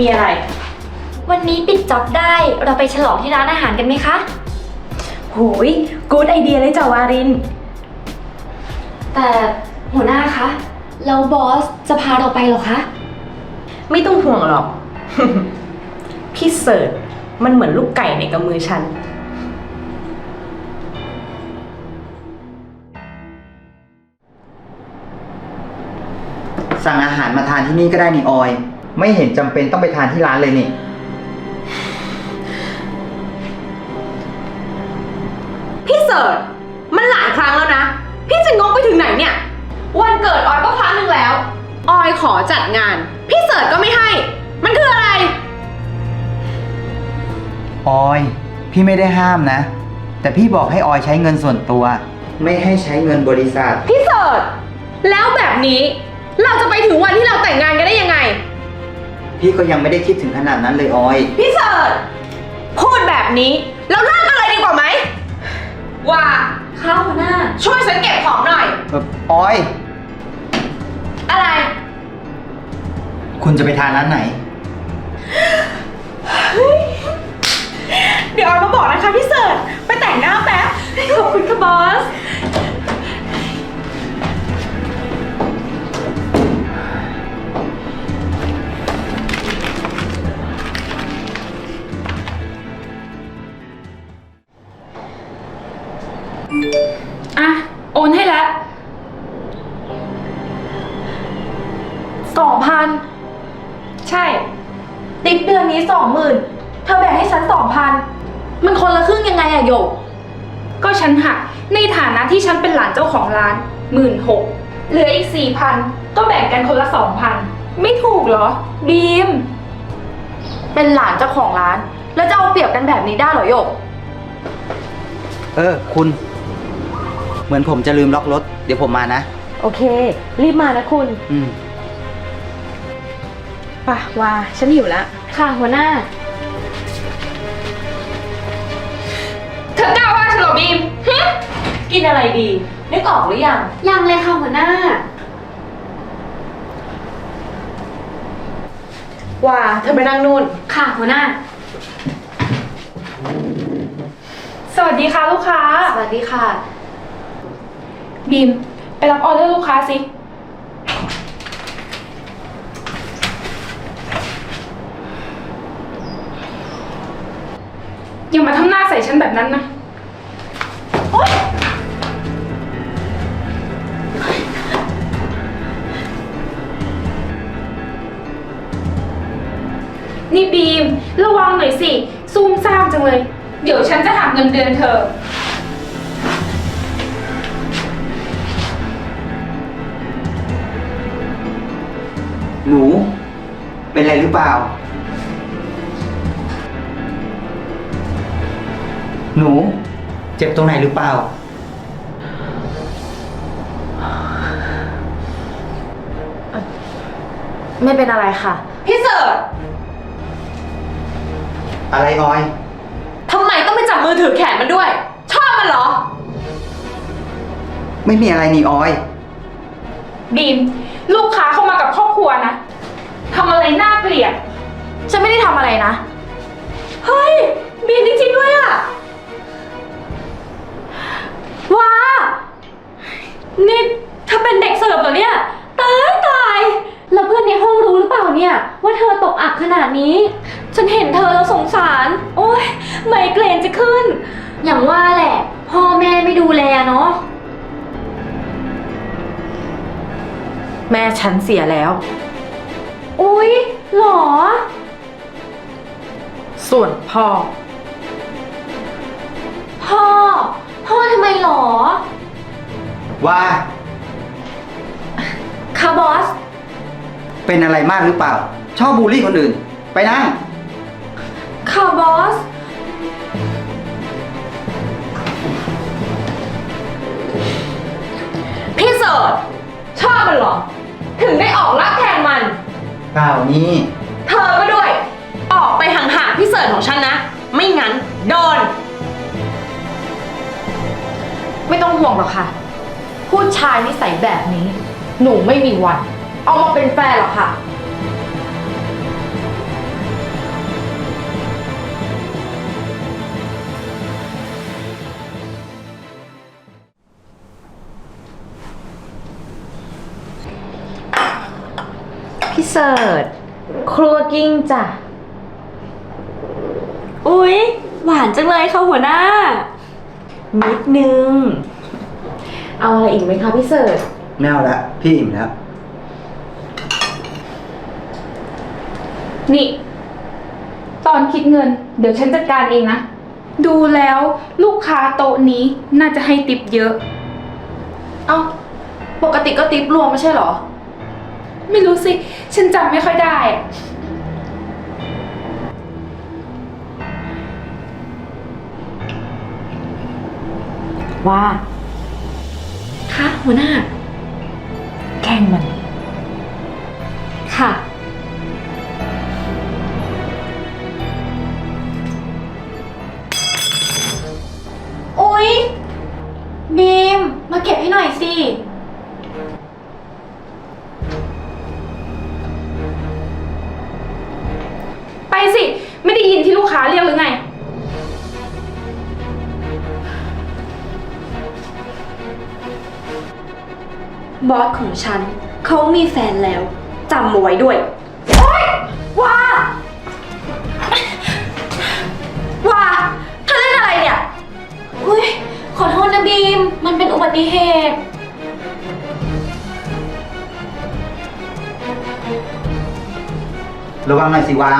มีอะไร วันนี้ปิดจ็อบได้เราไปฉลองที่ร้านอาหารกันไหมคะ โหยกูดไอเดียเลยจ้าวาริน แต่หัวหน้าคะแล้วบอสจะพาเราไปเหรอคะ ไม่ต้องห่วงหรอก พี่เสิร์ชมันเหมือนลูกไก่ในกำมือฉัน สั่งอาหารมาทานที่นี่ก็ได้นี่ออย ไม่เห็นจำเป็นต้องไปทานที่ร้านเลยนี่ พี่เสิร์ชมันหลายครั้งแล้วนะ พี่จะงกไปถึงไหนเนี่ย วันเกิดออยก็ครั้งหนึ่งแล้ว ออยขอจัดงาน พี่เสิร์ชก็ไม่ให้ มันคืออะไร ออย พี่ไม่ได้ห้ามนะ แต่พี่บอกให้ออยใช้เงินส่วนตัว ไม่ให้ใช้เงินบริษัท พี่เสิร์ชแล้วแบบนี้ เราจะไปถึงวันที่เราแต่งงานกันได้ยังไง พี่ก็ยังไม่ได้คิดถึงขนาดนั้นเลยออย พี่เสิร์ชพูดแบบนี้ เราเลิกกันเลยดีกว่าไหม ว่าค่ะหัวหน้า ช่วยฉันเก็บของหน่อย เอ่อออย อะไร คุณจะไปทานร้านไหน เดี๋ยวออยมาบอกนะคะพี่เสิร์ชไปแต่งหน้าแป๊บ ขอบคุณค่ะบอส นหักในฐานะที่ฉันเป็นหลานเจ้าของร้านหมื่นหกเหลืออีกสี่พันก็แบ่งกันคนละสองพันไม่ถูกเหรอบีม เป็นหลานเจ้าของร้าน แล้วจะเอาเปรียบกันแบบนี้ได้เหรอโยก เออ คุณ เหมือนผมจะลืมล็อกรถ เดี๋ยวผมมานะ โอเค รีบมานะคุณอืม ป่ะว่า ฉันหิวแล้วค่ะหัวหน้า ธอกล้าว่าฉันเหรอบีมฮึกินอะไรดีนึกออกหรือยัง ยังเลยค่ะหัวหน้า ว่าเธอไปนั่งนู่น ค่ะหัวหน้า สวัสดีค่ะลูกค้า สวัสดีค่ะ บีม ไปรับออเดอร์ลูกค้าสิ อย่ามาทำหน้าใส่ฉันแบบนั้นนะ นี่บีม ระวังหน่อยสิซูมซ่ามจังเลย เดี๋ยวฉันจะหักเงินเดือนเธอ หนู เป็นอะไรหรือเปล่า หนู เจ็บตรงไหนหรือเปล่า ไม่เป็นอะไรค่ะ พี่เสิร์ชอะไรออย ทำไมต้องไปจับมือถือแขนมันด้วย ชอบมันเหรอ ไม่มีอะไรนี่ออย บีม ลูกค้าเข้ามากับครอบครัวนะ ทำอะไรน่าเกลียด ฉันไม่ได้ทำอะไรนะ เฮ้ย ฉันเสียแล้ว อุ๊ยหรอ ส่วนพ่อ พ่อ พ่อทำไมหรอ ว่าคะบอส เป็นอะไรมากหรือเปล่า ชอบบูลลี่คนอื่น ไปนั่ง ค่ะบอส พี่เสิร์ชชอบมันเหรอ ถึงได้ออกรักแทนมัน เปล่านี่เธอก็ด้วย ออกไปห่างๆพี่เสิร์ชของฉันนะ ไม่งั้นโดน ไม่ต้องห่วงหรอกค่ะ ผู้ชายนิสัยแบบนี้ หนูไม่มีวัน เอามาเป็นแฟนหรอกค่ะ พี่เสิร์ชครัวกิ้งจ้ะ อุ๊ย หวานจังเลยค่ะหัวหน้า นิดนึง เอาอะไรอีกไหมคะพี่เสิร์ชไม่เอาละพี่อิ่มแล้ว นี่ ตอนคิดเงิน เดี๋ยวฉันจัดการเองนะ ดูแล้วลูกค้าโต๊ะนี้น่าจะให้ติปเยอะ เอ้า ปกติก็ติปรวมไม่ใช่เหรอ ไม่รู้สิ ฉันจำไม่ค่อยได้อะว่าค่ะหัวหน้า แกล้งมัน บอสของฉันเขามีแฟนแล้วจำเอาไว้ด้วยว่า ว่าเธอเล่นอะไรเนี่ย อุ๊ยขอโทษนะบีม มันเป็นอุบัติเหตุ ระวังหน่อยสิวา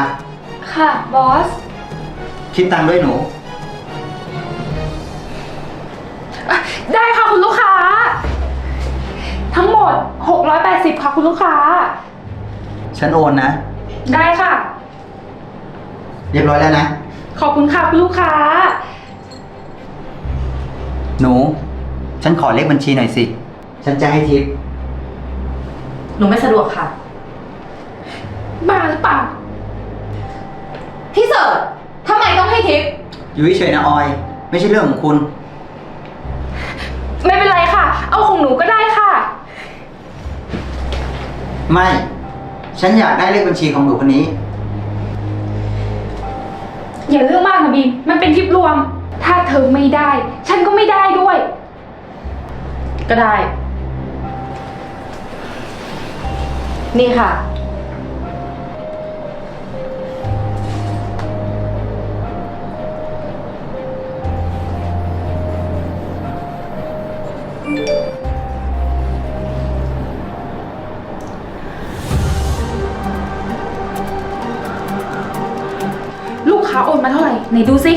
ค่ะ บอส คิดตังค์ด้วยหนู 680 ค่ะคุณลูกค้า ฉันโอนนะ ได้ค่ะ เรียบร้อยแล้วนะ ขอบคุณค่ะคุณลูกค้า หนู ฉันขอเลขบัญชีหน่อยสิ ฉันจะให้ทิป หนูไม่สะดวกค่ะบ้าหรือเปล่า พี่เสิร์ชทำไมต้องให้ทิป อยู่เฉยๆนะออย ไม่ใช่เรื่องของคุณ ไม่เป็นไรค่ะ เอาของหนูก็ได้ค่ะ ไม่ ฉันอยากได้เลขบัญชีของหนูคนนี้ อย่าเรื่องมากนะบีมมันเป็นทริปรวม ถ้าเธอไม่ได้ ฉันก็ไม่ได้ด้วย ก็ได้ นี่ค่ะ này ดูสิ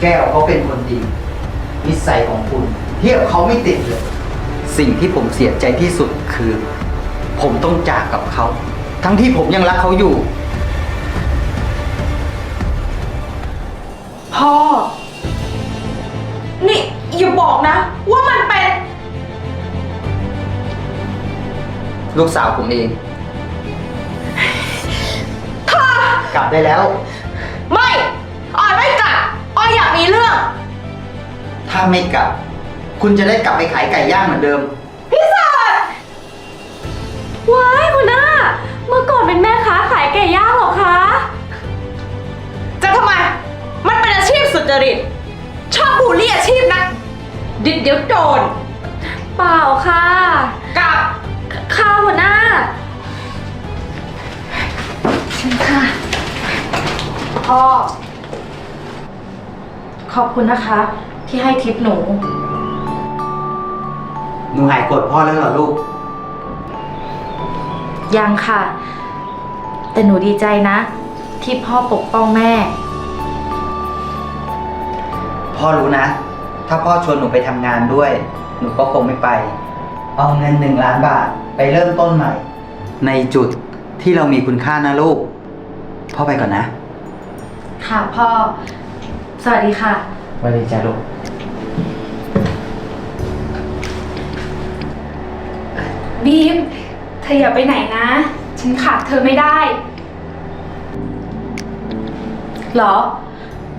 แก้วเขาเป็นคนดี นิสัยของคุณเทียบเขาไม่ติดเลย สิ่งที่ผมเสียใจที่สุดคือ ผมต้องจากกับเขา ทั้งที่ผมยังรักเขาอยู่ พ่อ นี่อย่าบอกนะ ว่ามันเป็น ลูกสาวผมเองกลับได้แล้ว ไม่ออยไม่ มีเรื่อง ถ้าไม่กลับ คุณจะได้กลับไปขายไก่ย่างเหมือนเดิม พี่เสิร์ชว้ายหัวหน้าเมื่อก่อนเป็นแม่ค้าขายไก่ย่างเหรอคะ จะทำไม มันเป็นอาชีพสุจริต ชอบบูลลี่อาชีพนะดิดเดี๋ยวโดน เปล่าค่ะกลับ ค่ะหัวหน้าพ่อ ขอบคุณนะคะ ที่ให้ทิปหนู หนูหายโกรธพ่อแล้วเหรอลูก ยังค่ะ แต่หนูดีใจนะ ที่พ่อปกป้องแม่ พ่อรู้นะ ถ้าพ่อชวนหนูไปทำงานด้วย หนูก็คงไม่ไป เอาเงินหนึ่งล้านบาทไปเริ่มต้นใหม่ ในจุดที่เรามีคุณค่านะลูก พ่อไปก่อนนะ ค่ะพ่อ สวัสดีค่ะ สวัสดีจ้าลูก บีม เธออย่าไปไหนนะ ฉันขาดเธอไม่ได้เหรอ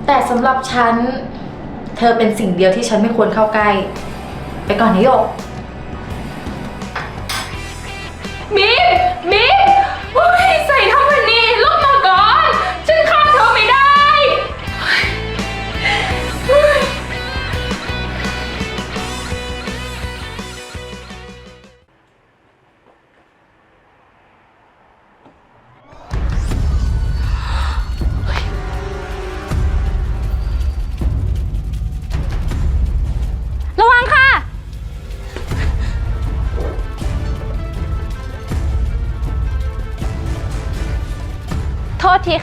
แต่สำหรับฉัน เธอเป็นสิ่งเดียวที่ฉันไม่ควรเข้าใกล้ ไปก่อนนะโยกบีมบีมเฮ้ยใส่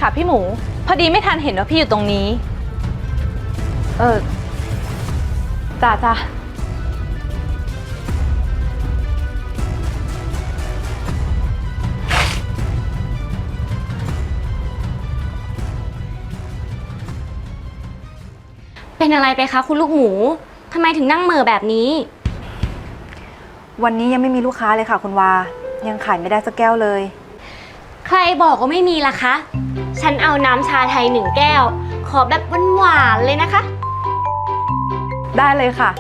ค่ะพี่หมู พอดีไม่ทันเห็นว่าพี่อยู่ตรงนี้ เออจ้าจ้าเป็นอะไรไปคะคุณลูกหมู ทำไมถึงนั่งเหม่อแบบนี้ วันนี้ยังไม่มีลูกค้าเลยค่ะคุณวา ยังขายไม่ได้สักแก้วเลย ใครบอกว่าไม่มีล่ะคะ ฉันเอาน้ำชาไทยหนึ่งแก้ว ขอแบบหวานๆเลยนะคะ ได้เลยค่ะ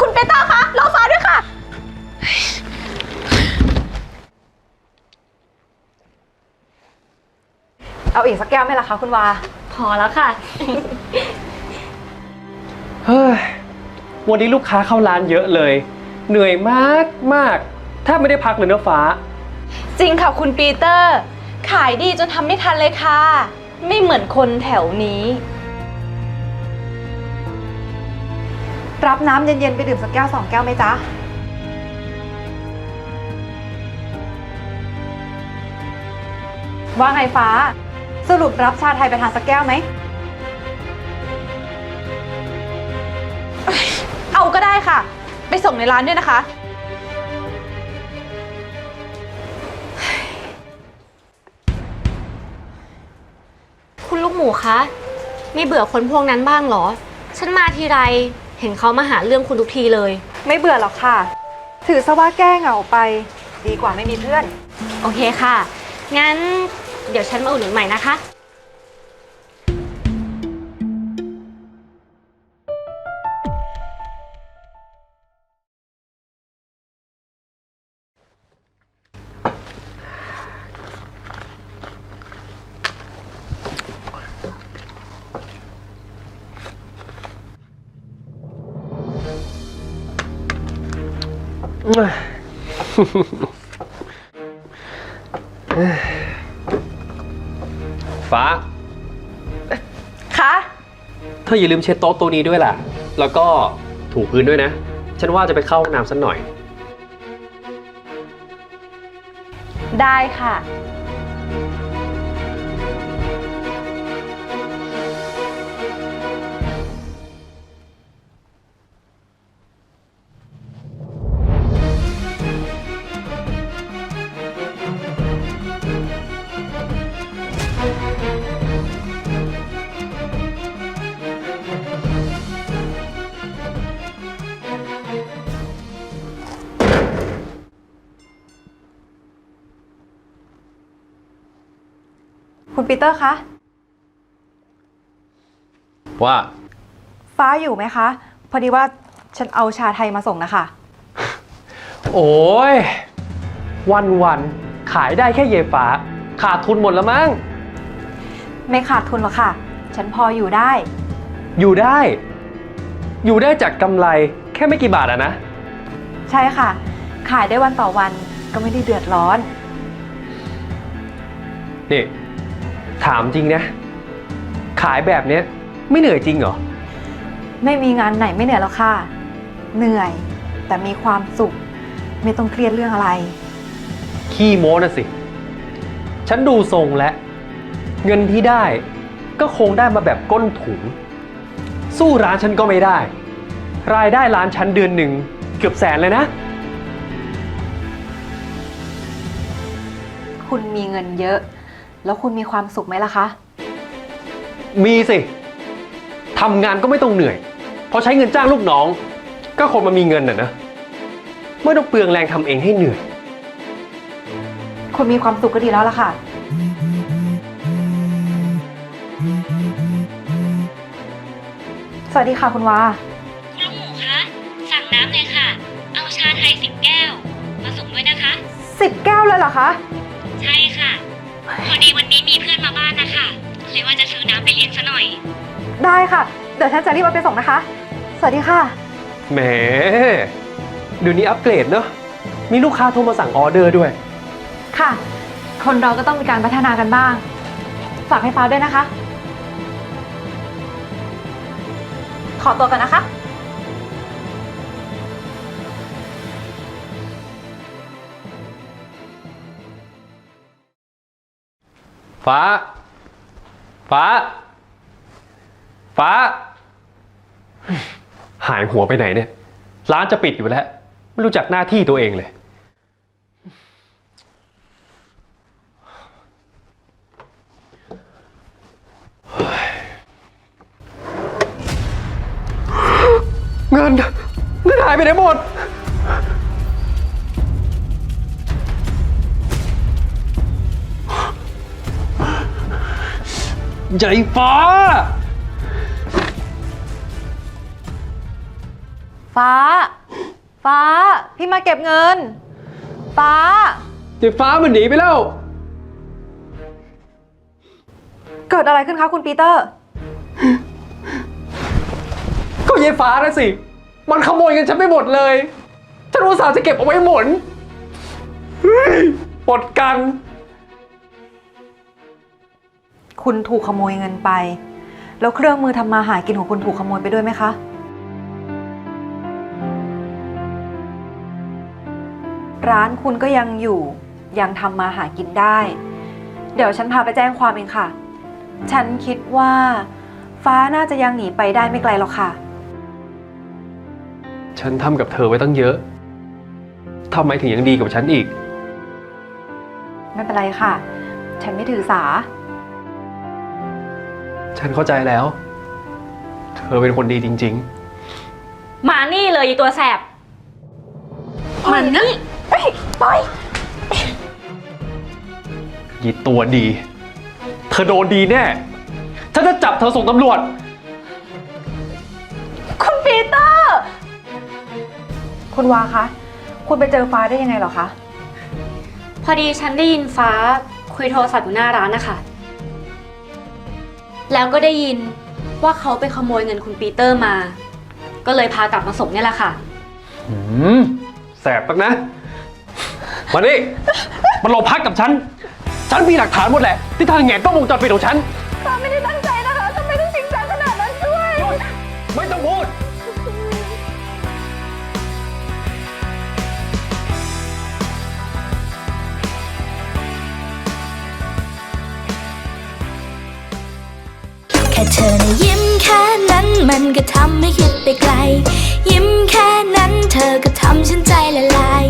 คุณเปเตอร์คะรอฟ้าด้วยค่ะ เอาอีกสักแก้วไหมล่ะคะคุณวา พอแล้วค่ะ เฮ้ย วันนี้ลูกค้าเข้าร้านเยอะเลย เหนื่อยมากมากแทบไม่ได้พักเลยเนื้อะฟ้า จริงค่ะคุณปีเตอร์ ขายดีจนทำไม่ทันเลยค่ะ ไม่เหมือนคนแถวนี้ รับน้ำเย็นๆ ไปดื่มสักแก้วสองแก้วไหมจ๊ะ ว่าไงฟ้า สรุปรับชาไทยไปทานสักแก้วไหม เอาก็ได้ค่ะ ไปส่งในร้านด้วยนะคะ คุณลูกหมูคะ ไม่เบื่อคนพวกนั้นบ้างเหรอ ฉันมาทีไร เห็นเขามาหาเรื่องคุณทุกทีเลย ไม่เบื่อหรอกค่ะ ถือซะว่าแก้เหงาไป ดีกว่าไม่มีเพื่อน โอเคค่ะ งั้นเดี๋ยวฉันมาอุดหนุนใหม่นะคะ ฟ้าเธออย่าลืมเช็ดโต๊ะตัวนี้ด้วยล่ะ แล้วก็ถูพื้นด้วยนะ ฉันว่าจะไปเข้าห้องน้ำสักหน่อย ได้ค่ะ ปีเตอร์คะ ว่า ฟ้าอยู่ไหมคะ พอดีว่าฉันเอาชาไทยมาส่งนะคะ โอ้ย วันวันๆขายได้แค่เยฟ้า ขาดทุนหมดแล้วมั้ง ไม่ขาดทุนหรอกค่ะ ฉันพออยู่ได้ อยู่ได้ อยู่ได้จากกำไรแค่ไม่กี่บาทอะนะ ใช่ค่ะ ขายได้วันต่อวันก็ไม่ได้เดือดร้อน นี่ ถามจริงนะ ขายแบบเนี้ยไม่เหนื่อยจริงเหรอ ไม่มีงานไหนไม่เหนื่อยหรอกค่ะ เหนื่อยแต่มีความสุข ไม่ต้องเครียดเรื่องอะไร ขี้โม้นะสิ ฉันดูทรงและเงินที่ได้ก็คงได้มาแบบก้นถุง สู้ร้านฉันก็ไม่ได้ รายได้ร้านฉันเดือนหนึ่งเกือบแสนเลยนะ คุณมีเงินเยอะ แล้วคุณมีความสุขไหมล่ะคะ มีสิทำงานก็ไม่ต้องเหนื่อยเพราะใช้เงินจ้างลูกน้อง ก็คนมามีเงินน่ะนะไม่ต้องเปลืองแรงทำเองให้เหนื่อย คุณมีความสุขก็ดีแล้วล่ะค่ะ สวัสดีค่ะคุณวาลูกหมูคะ สั่งน้ำเลยค่ะ เอาชาไทยสิบแก้ว มาส่งด้วยนะคะ สิบแก้วเลยเหรอคะ ใช่ค่ะ พอดีวันนี้มีเพื่อนมาบ้านนะคะเลยว่าจะซื้อน้ำไปเลี้ยงซะหน่อย ได้ค่ะ เดี๋ยวฉันจะรีบเอาไปส่งนะคะ สวัสดีค่ะ แหมเดี๋ยวนี้อัปเกรดเนอะมีลูกค้าโทรมาสั่งออเดอร์ด้วย ค่ะ คนเราก็ต้องมีการพัฒนากันบ้าง ฝากให้ฟ้าด้วยนะคะ ขอตัวกันนะคะ ฟ้า ฟ้า ฟ้า หายหัวไปไหนเนี่ย ร้านจะปิดอยู่แล้ว ไม่รู้จักหน้าที่ตัวเองเลย เงินเงินหายไปไหนหมด ใหญ่ฟ้า ฟ้า ฟ้า พี่มาเก็บเงิน ฟ้า ใหญ่ฟ้ามันหนีไปแล้ว เกิดอะไรขึ้นคะคุณปีเตอร์ ก็ยายฟ้านะสิ มันขโมยเงินฉันไปหมดเลย ฉันอุตส่าห์จะเก็บเอาไว้หมดเฮ้ยหมดกัน คุณถูกขโมยเงินไป แล้วเครื่องมือทำมาหากินของคุณถูกขโมยไปด้วยไหมคะ ร้านคุณก็ยังอยู่ ยังทำมาหากินได้ เดี๋ยวฉันพาไปแจ้งความเองค่ะ ฉันคิดว่า ฟ้าน่าจะยังหนีไปได้ไม่ไกลหรอกค่ะ ฉันทำกับเธอไว้ตั้งเยอะทำไมถึงยังดีกับฉันอีก ไม่เป็นไรค่ะ ฉันไม่ถือสา ฉันเข้าใจแล้ว เธอเป็นคนดีจริง มานี่เลยอีตัวแสบ มันนี่ๆยีตัวดี เธอโดนดีแน่ ฉันจะจับเธอส่งตำรวจ คุณปีเตอร์ คุณวาคะ คุณไปเจอฟ้าได้ยังไงเหรอคะ พอดีฉันได้ยินฟ้าคุยโทรศัพท์อยู่หน้าร้านนะคะ แล้วก็ได้ยินว่าเขาไปขโมยเงินคุณปีเตอร์มา ก็เลยพากลับมาส่งเนี่ยแหละค่ะ หืมแสบปักนะ มานี่มันลงพักกับฉัน ฉันมีหลักฐานหมดแหละ ที่เธอแหงนกล้องวงจรปิดของฉันฟ้าไม่ได้ันก็ทำให้คิดไปไกล ยิ้มแค่นั้นเธอก็ทำฉันใจละลาย